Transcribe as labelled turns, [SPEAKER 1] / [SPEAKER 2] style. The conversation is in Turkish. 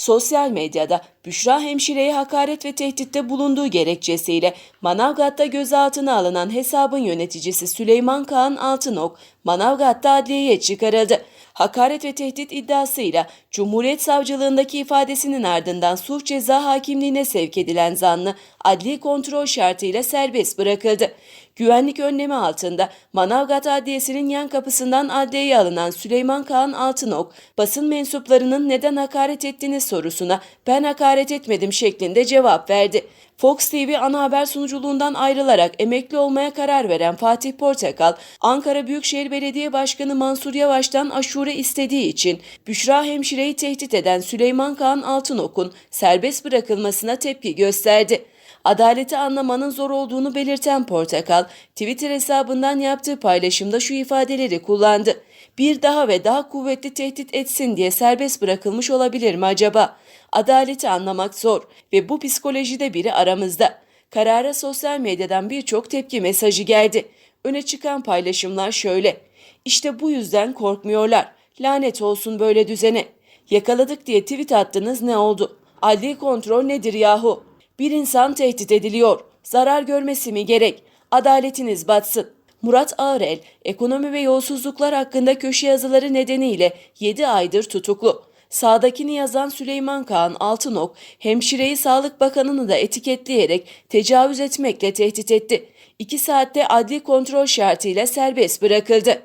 [SPEAKER 1] Sosyal medyada Büşra hemşireye hakaret ve tehditte bulunduğu gerekçesiyle Manavgat'ta gözaltına alınan hesabın yöneticisi Süleyman Kaan Altınok, Manavgat'ta adliyeye çıkarıldı. Hakaret ve tehdit iddiasıyla Cumhuriyet Savcılığındaki ifadesinin ardından suç ceza hakimliğine sevk edilen zanlı adli kontrol şartıyla serbest bırakıldı. Güvenlik önlemi altında Manavgat Adliyesi'nin yan kapısından adliyeye alınan Süleyman Kaan Altınok, basın mensuplarının neden hakaret ettiğiniz sorusuna ben hakaret etmedim şeklinde cevap verdi. Fox TV ana haber sunuculuğundan ayrılarak emekli olmaya karar veren Fatih Portakal, Ankara Büyükşehir Belediye Başkanı Mansur Yavaş'tan aşure istediği için Büşra hemşireyi tehdit eden Süleyman Kaan Altınok'un serbest bırakılmasına tepki gösterdi. Adaleti anlamanın zor olduğunu belirten Portakal, Twitter hesabından yaptığı paylaşımda şu ifadeleri kullandı. Bir daha ve daha kuvvetli tehdit etsin diye serbest bırakılmış olabilir mi acaba? Adaleti anlamak zor ve bu psikolojide biri aramızda. Karara sosyal medyadan birçok tepki mesajı geldi. Öne çıkan paylaşımlar şöyle. İşte bu yüzden korkmuyorlar. Lanet olsun böyle düzene. Yakaladık diye tweet attınız ne oldu? Adli kontrol nedir yahu? Bir insan tehdit ediliyor. Zarar görmesi mi gerek? Adaletiniz batsın. Murat Ağrel, ekonomi ve yolsuzluklar hakkında köşe yazıları nedeniyle 7 aydır tutuklu. Sağdakini yazan Süleyman Kaan Altınok, hemşireyi Sağlık Bakanı'nı da etiketleyerek tecavüz etmekle tehdit etti. 2 saatte adli kontrol şartıyla serbest bırakıldı.